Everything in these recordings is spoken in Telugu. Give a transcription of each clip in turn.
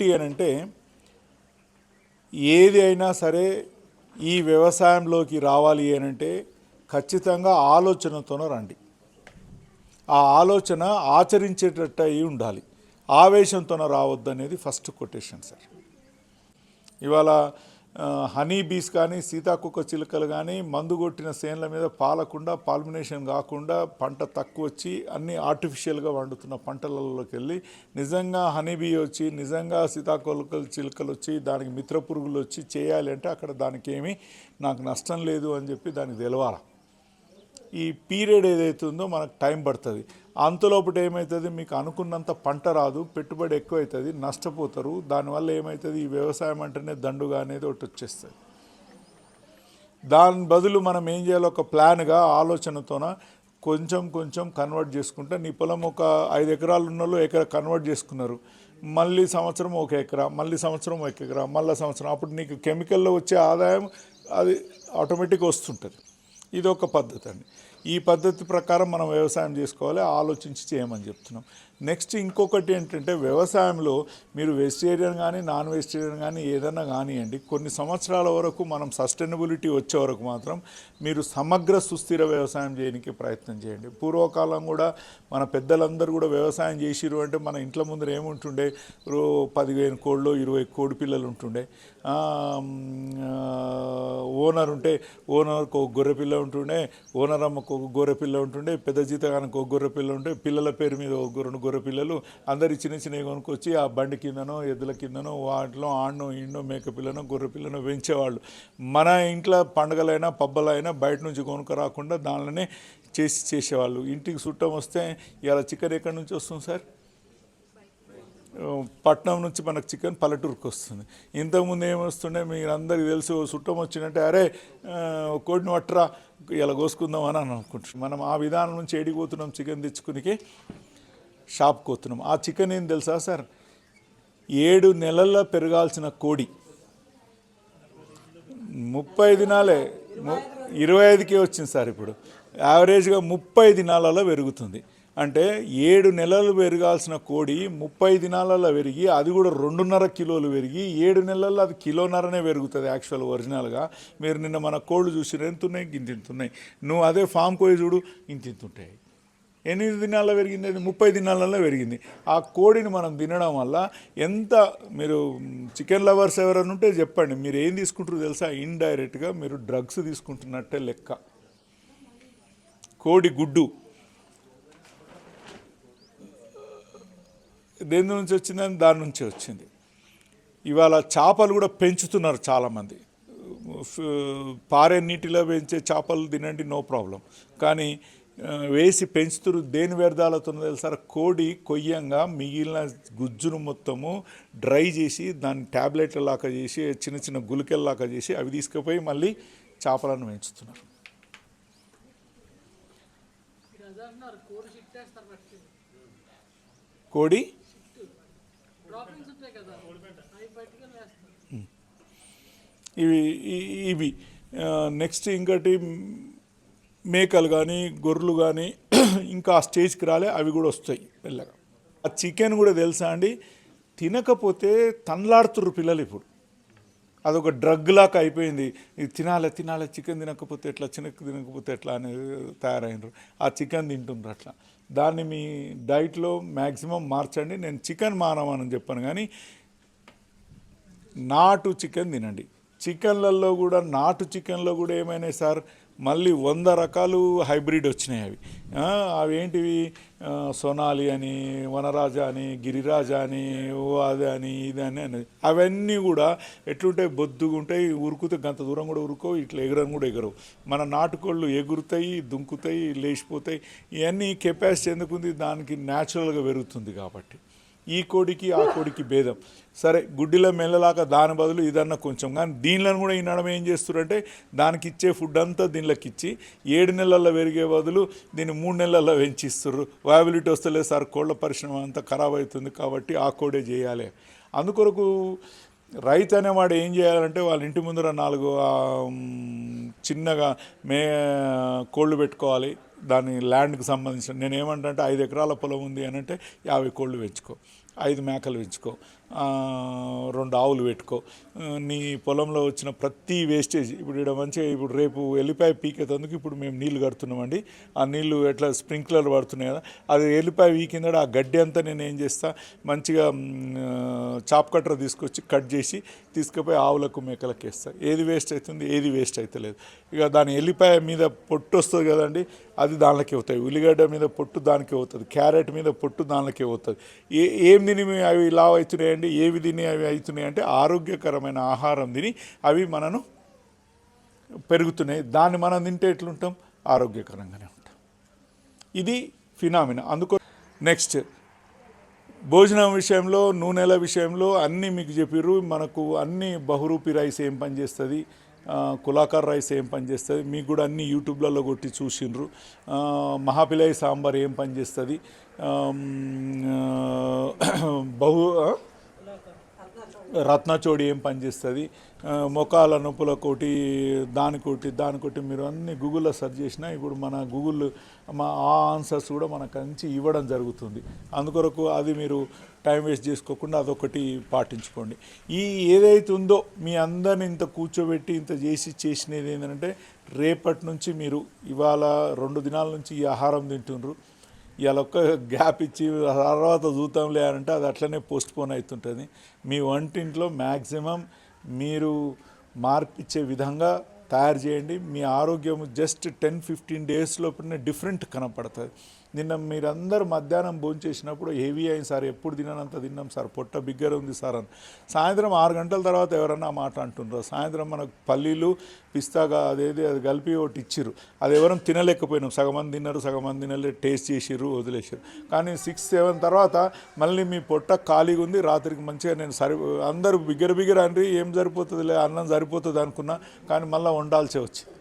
ఏంటి అని అంటే ఏది అయినా సరే ఈ వ్యవసాయంలోకి రావాలి అని అంటే ఖచ్చితంగా ఆలోచనతోనే రండి. ఆ ఆలోచన ఆచరించేటట్టు అయి ఉండాలి. ఆవేశంతోనే రావద్దు అనేది ఫస్ట్ కొటేషన్ సార్. ఇవాళ హనీ బీస్ కానీ సీతాకుక్క చిలుకలు కానీ మందు కొట్టిన సేన్ల మీద పాలకుండా పాల్మినేషన్ కాకుండా పంట తక్కువ వచ్చి అన్ని ఆర్టిఫిషియల్గా వండుతున్న పంటలలోకి వెళ్ళి నిజంగా హనీ బీ వచ్చి నిజంగా సీతాకుక్క చిలుకలు వచ్చి దానికి మిత్ర పురుగులు వచ్చి చేయాలి అంటే అక్కడ దానికి ఏమీ నాకు నష్టం లేదు అని చెప్పి దానికి తెలవాలి. ఈ పీరియడ్ ఏదైతే ఉందో మనకు టైం పడుతుంది. అంతలోపట ఏమవుతుంది మీకు అనుకున్నంత పంట రాదు పెట్టుబడి ఎక్కువ అవుతుంది నష్టపోతారు. దానివల్ల ఏమవుతుంది ఈ వ్యవసాయం అంటేనే దండుగా అనేది ఒకటి వచ్చేస్తుంది. దాని బదులు మనం ఏం చేయాలి? ఒక ప్లాన్గా ఆలోచనతోన కొంచెం కొంచెం కన్వర్ట్ చేసుకుంటే నీ పొలం ఒక ఐదు ఎకరాలు ఉన్న వాళ్ళు ఎకరా కన్వర్ట్ చేసుకున్నారు. మళ్ళీ సంవత్సరం ఒక ఎకరా మళ్ళీ సంవత్సరం ఒక ఎకరా మళ్ళీ సంవత్సరం. అప్పుడు నీకు కెమికల్లో వచ్చే ఆదాయం అది ఆటోమేటిక్గా వస్తుంటుంది. ఇది ఒక పద్ధతి అండి. ఈ పద్ధతి ప్రకారం మనం వ్యవసాయం చేసుకోవాలి ఆలోచించి చేయమని చెప్తున్నాం. నెక్స్ట్ ఇంకొకటి ఏంటంటే వ్యవసాయంలో మీరు వెజిటేరియన్ కానీ నాన్ వెజిటేరియన్ కానీ ఏదైనా కానివ్వండి కొన్ని సంవత్సరాల వరకు మనం సస్టైనబిలిటీ వచ్చే వరకు మాత్రం మీరు సమగ్ర సుస్థిర వ్యవసాయం చేయడానికి ప్రయత్నం చేయండి. పూర్వకాలం కూడా మన పెద్దలందరూ కూడా వ్యవసాయం చేసిరు అంటే మన ఇంట్లో ముందర ఏముంటుండే? రో పదిహేను కోళ్ళు ఇరవై కోడి పిల్లలు ఉంటుండే. ఓనర్ ఉంటే ఓనర్కి ఒక గొర్రె పిల్ల ఉంటుండే ఓనర్ అమ్మకు ఒక గొర్రె పిల్ల ఉంటుండే పెద్ద జీతగానికి ఒక గొర్రె పిల్ల ఉంటే పిల్లల పేరు మీద ఒక రెండు గొర్రె పిల్లలు అందరి చిన్న చిన్నవి కొనుక్కొచ్చి ఆ బండి కిందనో ఎద్దుల కిందనో వాటిలో ఆడనో ఈడనో మేక పిల్లనో గొర్రె పిల్లనో పెంచేవాళ్ళు. మన ఇంట్లో పండగలైనా పబ్బలైనా బయట నుంచి కొనుక్క రాకుండా దానిలోనే చేసి చేసేవాళ్ళు. ఇంటికి చుట్టం వస్తే ఇలా చికెన్ ఎక్కడి నుంచి వస్తుంది సార్? పట్నం నుంచి మనకు చికెన్ పల్లెటూరుకి వస్తుంది. ఇంతకుముందు ఏమొస్తుండే మీరు అందరికీ తెలుసు చుట్టం వచ్చినట్టే అరే కోడిని వట్రా ఇలా కోసుకుందాం అని అనుకుంటున్నాం మనం ఆ విధానం నుంచి ఎడిగిపోతున్నాం చికెన్ తెచ్చుకునికి. షాప్కి వస్తున్నాం ఆ చికెన్ ఏం తెలుసా సార్? ఏడు నెలల్లో పెరగాల్సిన కోడి. ముప్పై దినాలే ఇరవై ఐదుకే వచ్చింది సార్ ఇప్పుడు. యావరేజ్గా ముప్పై దినాలలో పెరుగుతుంది. అంటే ఏడు నెలలు పెరగాల్సిన కోడి ముప్పై దినాలలో పెరిగి అది కూడా రెండున్నర కిలోలు పెరిగి ఏడు నెలల్లో అది కిలోన్నరనే పెరుగుతుంది యాక్చువల్ ఒరిజినల్గా. మీరు నిన్న మన కోళ్ళు చూసి ఎంత ఇంతింతున్నాయి నువ్వు అదే ఫామ్ కోయి చూడు ఇంతింతుంటాయి ఎనిమిది దినాల్లో పెరిగింది అది ముప్పై దినాలలో పెరిగింది. ఆ కోడిని మనం తినడం వల్ల ఎంత మీరు చికెన్ లవర్స్ ఎవరైనా ఉంటే చెప్పండి మీరు ఏం తీసుకుంటారో తెలుసా? ఇండైరెక్ట్గా మీరు డ్రగ్స్ తీసుకుంటున్నట్టే లెక్క. కోడి గుడ్డు. దేని నుంచి వచ్చిందని దాని నుంచి వచ్చింది. ఇవాళ చేపలు కూడా పెంచుతున్నారు చాలామంది. పారే నీటిలో పెంచే చేపలు తినండి నో ప్రాబ్లం. కానీ వేసి పెంచుతురు. దేని వ్యర్థాలతో తెలుసారా కోడి కొయ్యంగా మిగిలిన గుజ్జును మొత్తము డ్రై చేసి దాన్ని ట్యాబ్లెట్ల లాగా చేసి చిన్న చిన్న గులికెల్లాగా చేసి అవి తీసుకుపోయి మళ్ళీ చేపలను పెంచుతున్నారు. కోడి? ఇవి ఇవి. నెక్స్ట్ ఇంకటి మేకలు కానీ గొర్రెలు కానీ ఇంకా ఆ స్టేజ్కి రాలే అవి కూడా వస్తాయి మెల్లగా. ఆ చికెన్ కూడా తెలుసా అండి? తినకపోతే తన్లాడుతుర్రు పిల్లలు ఇప్పుడు. అదొక డ్రగ్ లాగా అయిపోయింది. ఇది తినాలి తినాలి చికెన్ తినకపోతే ఎట్లా చికెన్ తినకపోతే ఎట్లా అనేది తయారైనరు. ఆ చికెన్ తింటుండ్రు అట్లా. దాన్ని మీ డైట్లో మ్యాక్సిమం మార్చండి. నేను చికెన్ మానవానని చెప్పాను కానీ నాటు చికెన్ తినండి. చికెన్లలో కూడా నాటు చికెన్లో కూడా ఏమైనా సార్? మళ్ళీ వంద రకాలు హైబ్రిడ్ వచ్చినాయి అవి. అవేంటివి అవి ఏంటివి? అని వనరాజ అని గిరిరాజ అని ఓ అది అని ఇది అని అనేది. అవన్నీ కూడా ఎట్లుంటాయి బొద్దుగా ఉంటాయి ఉరుకుతే గంత దూరం కూడా ఉరుకో ఇట్లా ఎగరని కూడా ఎగరవు. మన నాటుకోళ్ళు ఎగురుతాయి దుంకుతాయి లేచిపోతాయి. ఇవన్నీ కెపాసిటీ ఎందుకుంది? దానికి న్యాచురల్గా పెరుగుతుంది కాబట్టి. ఈ కోడికి ఆ కోడికి భేదం. సరే గుడ్డిలో మెల్లలాగా దాని బదులు ఇదన్నా కొంచెం. కానీ దీనిలో కూడా ఈ నడమ ఏం చేస్తారంటే దానికి ఇచ్చే ఫుడ్ అంతా దీనిలోకి ఇచ్చి ఏడు నెలల్లో పెరిగే బదులు దీన్ని మూడు నెలల్లో పెంచిస్తారు వయబిలిటీ వస్తలేదు సార్ కోళ్ళ పరిశ్రమ అంతా ఖరాబ్ అవుతుంది కాబట్టి ఆ కోడే చేయాలి. అందుకొరకు రైతు అనేవాడు ఏం చేయాలంటే వాళ్ళ ఇంటి ముందర నాలుగు చిన్నగా మే కోళ్ళు పెట్టుకోవాలి. దాని ల్యాండ్కి సంబంధించిన నేను ఐదు ఎకరాల పొలం ఉంది అని అంటే యాభై కోళ్ళు పెంచుకో ఐదు మేకలు పెంచుకో రెండు ఆవులు పెట్టుకో. నీ పొలంలో వచ్చిన ప్రతి వేస్టేజ్ ఇప్పుడు ఇక్కడ మంచిగా ఇప్పుడు రేపు ఎల్లిపాయ పీకేతందుకు ఇప్పుడు మేము నీళ్ళు కడుతున్నామండి. ఆ నీళ్ళు ఎట్లా స్ప్రింక్లర్ పడుతున్నాయి కదా అది ఎల్లిపాయ వీకిందడ ఆ గడ్డి అంతా నేను ఏం చేస్తా మంచిగా చాప్ కట్టర్ తీసుకొచ్చి కట్ చేసి తీసుకుపోయి ఆవులకు మేకలకు వేస్తా. ఏది వేస్ట్ అవుతుంది ఏది వేస్ట్ అవుతలేదు ఇక దాని ఎల్లిపాయ మీద పొట్టు వస్తుంది కదండి అది దానిలోకి అవుతాయి ఉల్లిగడ్డ మీద పొట్టు దానికి అవుతుంది క్యారెట్ మీద పొట్టు దానిలోకి అవుతుంది ఏ ఏం తిని అవి లావ్ అవుతున్నాయండి ఏవి తిని అవి అవుతున్నాయి అంటే ఆరోగ్యకరమైన ఆహారం తిని అవి మనను పెరుగుతున్నాయి. దాన్ని మనం తింటే ఎట్లుంటాం? ఆరోగ్యకరంగానే ఉంటాం. ఇది ఫినామినా. అందుకో నెక్స్ట్ భోజనం విషయంలో నూనెల విషయంలో అన్నీ మీకు చెప్పిర్రు. మనకు అన్ని బహురూపి రైస్ ఏం పనిచేస్తుంది? కులాకర్ రైస్ ఏం పనిచేస్తుంది మీకు కూడా అన్ని యూట్యూబ్లలో కొట్టి చూసిండ్రు. ఆ, మహాపిలై సాంబార్ ఏం పనిచేస్తుంది బహు రత్నచోడి ఏం పనిచేస్తుంది ఆ, మొకాల నొప్పుల కొట్టి దానికోటి దానికోటి మీరు అన్ని గూగుల్లో సెర్చ్ చేసినా ఇప్పుడు మన గూగుల్ మా ఆ ఆన్సర్స్ కూడా మనకు అంచి ఇవ్వడం జరుగుతుంది. అందుకొరకు అది మీరు టైం వేస్ట్ చేసుకోకుండా అదొకటి పాటించుకోండి. ఈ ఏదైతే ఉందో మీ అందరిని ఇంత కూర్చోబెట్టి ఇంత చేసి చేసినది ఏంటంటే రేపటి నుంచి మీరు ఇవాళ రెండు దినాల నుంచి ఈ ఆహారం తింటుండ్రు. ఇలా ఒక్క గ్యాప్ ఇచ్చి తర్వాత చూద్దాంలే అని అంటే అది అట్లనే పోస్ట్పోన్ అవుతుంటుంది. మీ వంటింట్లో మ్యాక్సిమం మీరు మార్పిచ్చే విధంగా తయారు చేయండి. మీ ఆరోగ్యం జస్ట్ టెన్ ఫిఫ్టీన్ డేస్ లోపలనే డిఫరెంట్ కనపడుతుంది. నిన్న మీరందరూ మధ్యాహ్నం భోంచేసినప్పుడు హెవీ అయింది సార్ ఎప్పుడు తిననంత తిన్నాం సార్ పొట్ట బిగ్గర ఉంది సార్ అని. సాయంత్రం ఆరు గంటల తర్వాత ఎవరన్నా మాట అంటుండ్రు? సాయంత్రం మనకు పల్లీలు పిస్తాగా అదేది అది కలిపి ఒకటి ఇచ్చిర్రు. అది ఎవరం తినలేకపోయినాం. సగం మంది తిన్నారు సగం మంది తినలే టేస్ట్ చేసిర్రు వదిలేసారు కానీ సిక్స్ సెవెన్ తర్వాత మళ్ళీ మీ పొట్ట ఖాళీగా ఉంది రాత్రికి మంచిగా నేను సరి అందరూ బిగ్గర బిగ్గర అండి ఏం సరిపోతుందిలే అన్నం సరిపోతుంది అనుకున్నా కానీ మళ్ళీ వండాల్సి వచ్చింది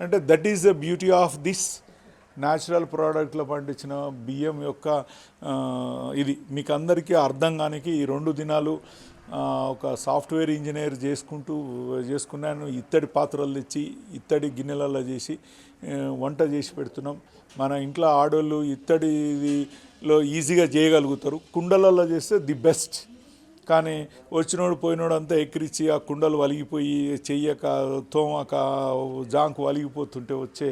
అంటే that is the beauty of this natural ప్రోడక్ట్లో పండించిన బియ్యం యొక్క ఇది మీకు అందరికీ అర్థం కానికి ఈ రెండు దినాలు ఒక సాఫ్ట్వేర్ ఇంజనీర్ చేసుకుంటూ చేసుకున్నాను. ఇత్తడి పాత్రలు తెచ్చి ఇత్తడి గిన్నెలలో చేసి వంట చేసి పెడుతున్నాం. మన ఇంట్లో ఆడోళ్ళు ఇత్తడిలో ఈజీగా చేయగలుగుతారు. కుండలలో చేస్తే ది బెస్ట్. కానీ వచ్చినోడు పోయినోడు అంతా ఎక్కిరిచి ఆ కుండలు వలిగిపోయి చెయ్యక తోమక జాంకు వలిగిపోతుంటే వచ్చే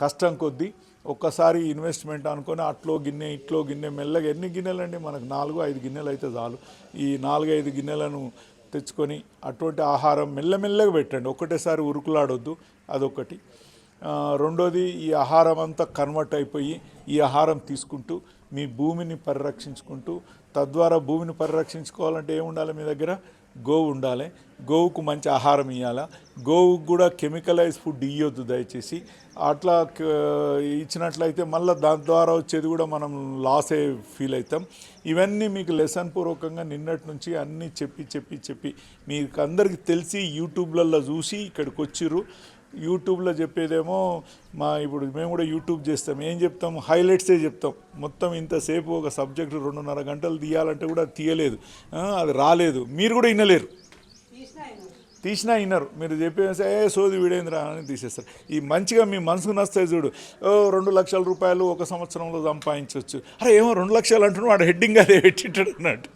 కష్టం కొద్దీ ఒక్కసారి ఇన్వెస్ట్మెంట్ అనుకొని అట్లో గిన్నె ఇట్లో గిన్నె మెల్లగా ఎన్ని గిన్నెలు అండి మనకు నాలుగు ఐదు గిన్నెలు అయితే చాలు. ఈ నాలుగు ఐదు గిన్నెలను తెచ్చుకొని అటువంటి ఆహారం మెల్లమెల్లగా పెట్టండి. ఒకటేసారి ఉరుకులాడొద్దు అదొకటి రెండోది ఈ ఆహారం అంతా కన్వర్ట్ అయిపోయి ఈ ఆహారం తీసుకుంటూ మీ భూమిని పరిరక్షించుకుంటూ తద్వారా భూమిని పరిరక్షించుకోవాలంటే ఏముండాలి మీ దగ్గర? గోవు ఉండాలి. గోవుకు మంచి ఆహారం ఇవ్వాలి గోవుకు కూడా కెమికలైజ్ ఫుడ్ ఇవ్వద్దు దయచేసి. అట్లా ఇచ్చినట్లయితే మళ్ళీ దాని ద్వారా వచ్చేది కూడా మనం లాసే ఫీల్ అవుతాం ఇవన్నీ మీకు లెసన్ పూర్వకంగా నిన్నటి నుంచి అన్నీ చెప్పి చెప్పి చెప్పి మీకు అందరికీ తెలిసి యూట్యూబ్లలో చూసి ఇక్కడికి వచ్చిర్రు. యూట్యూబ్లో చెప్పేదేమో మా ఇప్పుడు మేము కూడా యూట్యూబ్ చేస్తాం. ఏం చెప్తాం? హైలైట్సే చెప్తాం. మొత్తం ఇంతసేపు ఒక సబ్జెక్టు రెండున్నర గంటలు తీయాలంటే కూడా తీయలేదు. అది రాలేదు. మీరు కూడా వినలేరు తీసినా విన్నారు మీరు చెప్పేసి ఏ సోది వీడేంద్రా అని తీసేస్తారు. ఈ మంచిగా మీ మనసుకు నస్తాయి చూడు. ఓ రెండు లక్షల రూపాయలు ఒక సంవత్సరంలో సంపాదించవచ్చు అరే ఏమో రెండు లక్షలు అంటున్నాడు వాడు హెడ్డింగ్ అదే పెట్టింటాడు అన్నట్టు.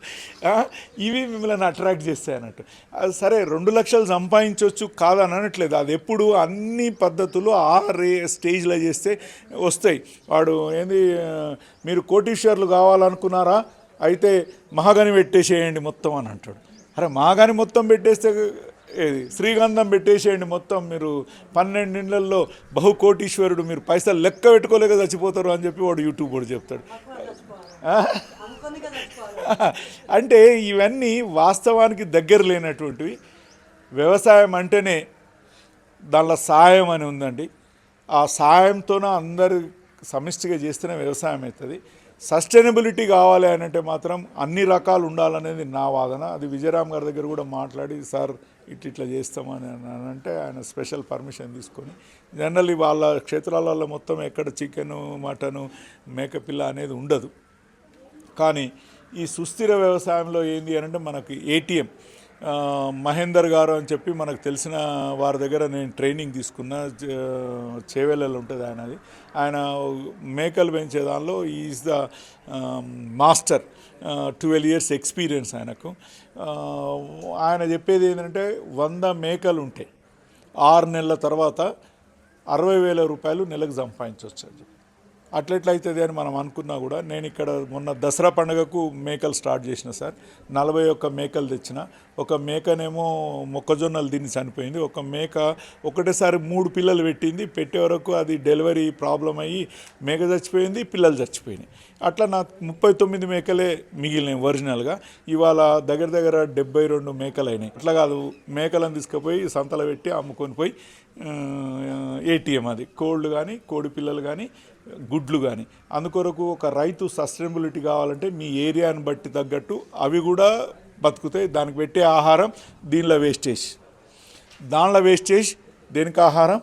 ఇవి మిమ్మల్ని అట్రాక్ట్ చేస్తాయి అన్నట్టు. సరే రెండు లక్షలు సంపాదించవచ్చు కాదని అనట్లేదు. అది ఎప్పుడు అన్ని పద్ధతులు ఆ రే స్టేజ్లో చేస్తే వస్తాయి. వాడు ఏంది మీరు కోటీశ్వర్లు కావాలనుకున్నారా? అయితే మహాగని పెట్టేసేయండి మొత్తం అని అంటాడు. అరే మహాగని మొత్తం పెట్టేస్తే ఏది శ్రీగంధం పెట్టేసేయండి మొత్తం మీరు పన్నెండింళ్ళల్లో బహుకోటీశ్వరుడు మీరు పైసలు లెక్క పెట్టుకోలేక చచ్చిపోతారు అని చెప్పి వాడు యూట్యూబ్ వాడు చెప్తాడు? అంటే ఇవన్నీ వాస్తవానికి దగ్గర లేనటువంటివి. వ్యవసాయం అంటేనే దానిలో సాయం అని ఉందండి. ఆ సాయంతోనే అందరు సమిష్టిగా చేస్తేనే వ్యవసాయం అవుతుంది. సస్టైనబిలిటీ కావాలి అని అంటే మాత్రం అన్ని రకాలు ఉండాలనేది నా వాదన. అది విజయరామ్ గారి దగ్గర కూడా మాట్లాడి సార్ ఇట్ ఇట్లా చేస్తామని అంటే ఆయన స్పెషల్ పర్మిషన్ తీసుకొని జనరల్లీ వాళ్ళ క్షేత్రాలలో మొత్తం ఎక్కడ చికెను మటను మేకపిల్ల అనేది ఉండదు. కానీ ఈ సుస్థిర వ్యవసాయంలో ఏంది అని అంటే మనకి ఏటీఎం మహేందర్ గారు అని చెప్పి మనకు తెలిసిన వారి దగ్గర నేను ట్రైనింగ్ తీసుకున్న. చే- చేవెళ్ళలో ఉంటుంది ఆయనది. ఆయన మేకలు పెంచే దానిలో is the master twelve years experience ఆయనకు. ఆయన చెప్పేది ఏంటంటే వంద మేకలు ఉంటాయి ఆరు నెలల తర్వాత అరవై వేల రూపాయలు నెలకు సంపాదించవచ్చు అని చెప్పి. అట్లెట్లయితుంది అని మనం అనుకున్నా కూడా నేను ఇక్కడ మొన్న దసరా పండుగకు మేకలు స్టార్ట్ చేసిన సార్. నలభై ఒక్క మేకలు తెచ్చిన. ఒక మేకనేమో మొక్కజొన్నలు తిని చనిపోయింది. ఒక మేక ఒకటేసారి మూడు పిల్లలు పెట్టింది. పెట్టే వరకు అది డెలివరీ ప్రాబ్లం అయ్యి మేక చచ్చిపోయింది పిల్లలు చచ్చిపోయినాయి. అట్లా నా ముప్పై తొమ్మిది మేకలే మిగిలినాయి ఒరిజినల్గా. ఇవాళ దగ్గర దగ్గర డెబ్బై రెండు మేకలు అయినాయి అట్లా కాదు మేకలను తీసుకుపోయి సంతలో పెట్టి అమ్ముకొని పోయి ఏటీఎం అది. కోళ్ళు కానీ కోడి పిల్లలు కానీ గుడ్లు కానీ అందుకొరకు ఒక రైతు సస్టైనబిలిటీ కావాలంటే మీ ఏరియాని బట్టి తగ్గట్టు అవి కూడా బతుకుతాయి. దానికి పెట్టే ఆహారం దీనిలో వేస్టేజ్ దానిలో వేస్టేజ్ దేనికి ఆహారం?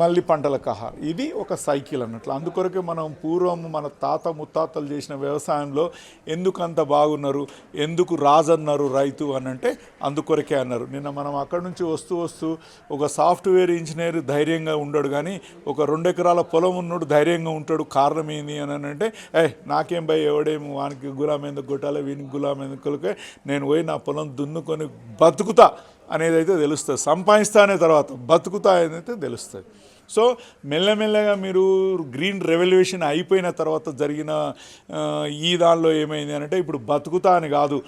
మళ్ళీ పంటల కహ. ఇది ఒక సైకిల్ అన్నట్లు. అందుకొరకే మనం పూర్వం మన తాత ముత్తాతలు చేసిన వ్యవసాయంలో ఎందుకు అంత బాగున్నారు ఎందుకు రాజన్నారు రైతు అని అంటే అందుకొరకే అన్నారు. నిన్న మనం అక్కడి నుంచి వస్తూ వస్తూ ఒక సాఫ్ట్వేర్ ఇంజనీర్ ధైర్యంగా ఉండడు కానీ ఒక రెండు ఎకరాల పొలం ఉన్నాడు ధైర్యంగా ఉంటాడు. కారణం ఏంది అని అంటే ఏ నాకేం భయ ఎవడేమో వానికి గులాం ఎందుకు కొట్టాలి వీనికి గులాం ఎందుకు కొలికే నేను పోయి నా పొలం దున్నుకొని బతుకుతా. అనేది అయితే తెలుస్తుంది. సంపాదిస్తా అనే తర్వాత బతుకుతా అనేది తెలుస్తుంది. సో మెల్లమెల్లగా మీరు గ్రీన్ రెవల్యూషన్ అయిపోయిన తర్వాత జరిగిన ఈ దానిలో ఏమైంది అంటే ఇప్పుడు బతుకుతా అని కాదు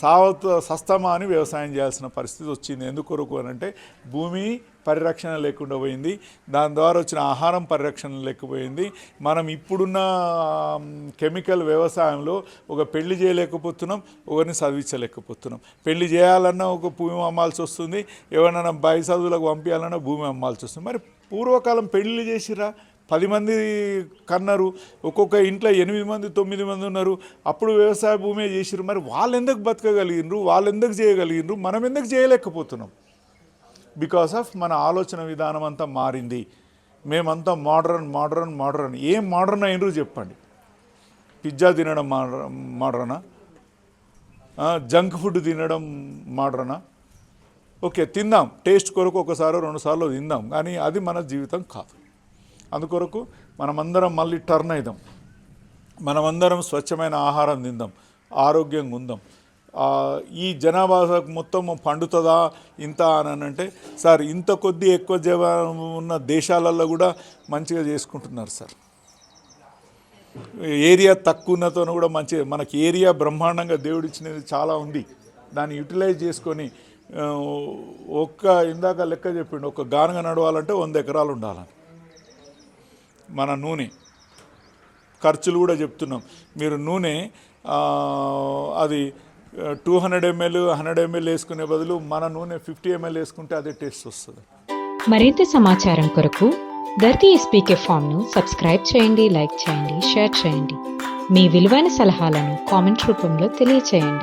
సావత్ సావత సస్తమా అని వ్యవసాయం చేయాల్సిన పరిస్థితి వచ్చింది. ఎందుకొరకు అని అంటే భూమి పరిరక్షణ లేకుండా పోయింది. దాని ద్వారా వచ్చిన ఆహారం పరిరక్షణ లేకపోయింది. మనం ఇప్పుడున్న కెమికల్ వ్యవసాయంలో ఒక పెళ్ళి చేయలేకపోతున్నాం ఒకరిని చదివించలేకపోతున్నాం. పెళ్ళి చేయాలన్నా ఒక భూమి అమ్మాల్సి వస్తుంది. ఎవరైనా బయ చదువులకు పంపించాలన్నా భూమి అమ్మాల్సి వస్తుంది. మరి పూర్వకాలం పెళ్ళి చేసిరా పది మంది కన్నారు ఒక్కొక్క ఇంట్లో ఎనిమిది మంది తొమ్మిది మంది ఉన్నారు. అప్పుడు వ్యవసాయ భూమే చేసిరు మరి వాళ్ళు ఎందుకు బతకగలిగినరు వాళ్ళు ఎందుకు చేయగలిగినరు మనం ఎందుకు చేయలేకపోతున్నాం? బికాస్ ఆఫ్ మన ఆలోచన విధానం అంతా మారింది. మేమంతా మోడర్న్ మోడర్న్ మోడర్న్ ఏం మోడర్న్ అయినరు చెప్పండి. పిజ్జా తినడం మోడర్ మోడర్నా జంక్ ఫుడ్ తినడం మోడర్నా ఓకే తిందాం. టేస్ట్ కొరకు ఒకసారి రెండుసార్లు తిందాం. కానీ అది మన జీవితం కాదు. అందుకొరకు మనమందరం మళ్ళీ టర్న్ అయిదాం. మనమందరం స్వచ్ఛమైన ఆహారం తిందాం. ఆరోగ్యంగా ఉందాం. ఈ జనాభా మొత్తం పండుతుందా ఇంత అని అంటే సార్ ఇంత కొద్ది ఎక్కువ జనాభా ఉన్న దేశాలలో కూడా మంచిగా చేసుకుంటున్నారు సార్. ఏరియా తక్కువ ఉన్నతో కూడా మంచి మనకి ఏరియా బ్రహ్మాండంగా దేవుడిచ్చినది చాలా ఉంది. దాన్ని యూటిలైజ్ చేసుకొని ఒక్క ఇందాక లెక్క చెప్పిండు ఒక గానుగ నడవాలంటే వంద ఎకరాలు ఉండాలని. మన నూనె. ఖర్చులు కూడా చెప్తున్నాం. మీరు నూనె అది two hundred ML hundred ML వేసుకునే బదులు మన నూనె ఫిఫ్టీ ఎంఎల్ వేసుకుంటే అదే టేస్ట్ వస్తుంది. మరింత సమాచారం కొరకు ధర్తీ ఎస్పీకే ఫామ్ను సబ్స్క్రైబ్ చేయండి లైక్ చేయండి షేర్ చేయండి. మీ విలువైన సలహాలను కామెంట్ రూపంలో తెలియచేయండి.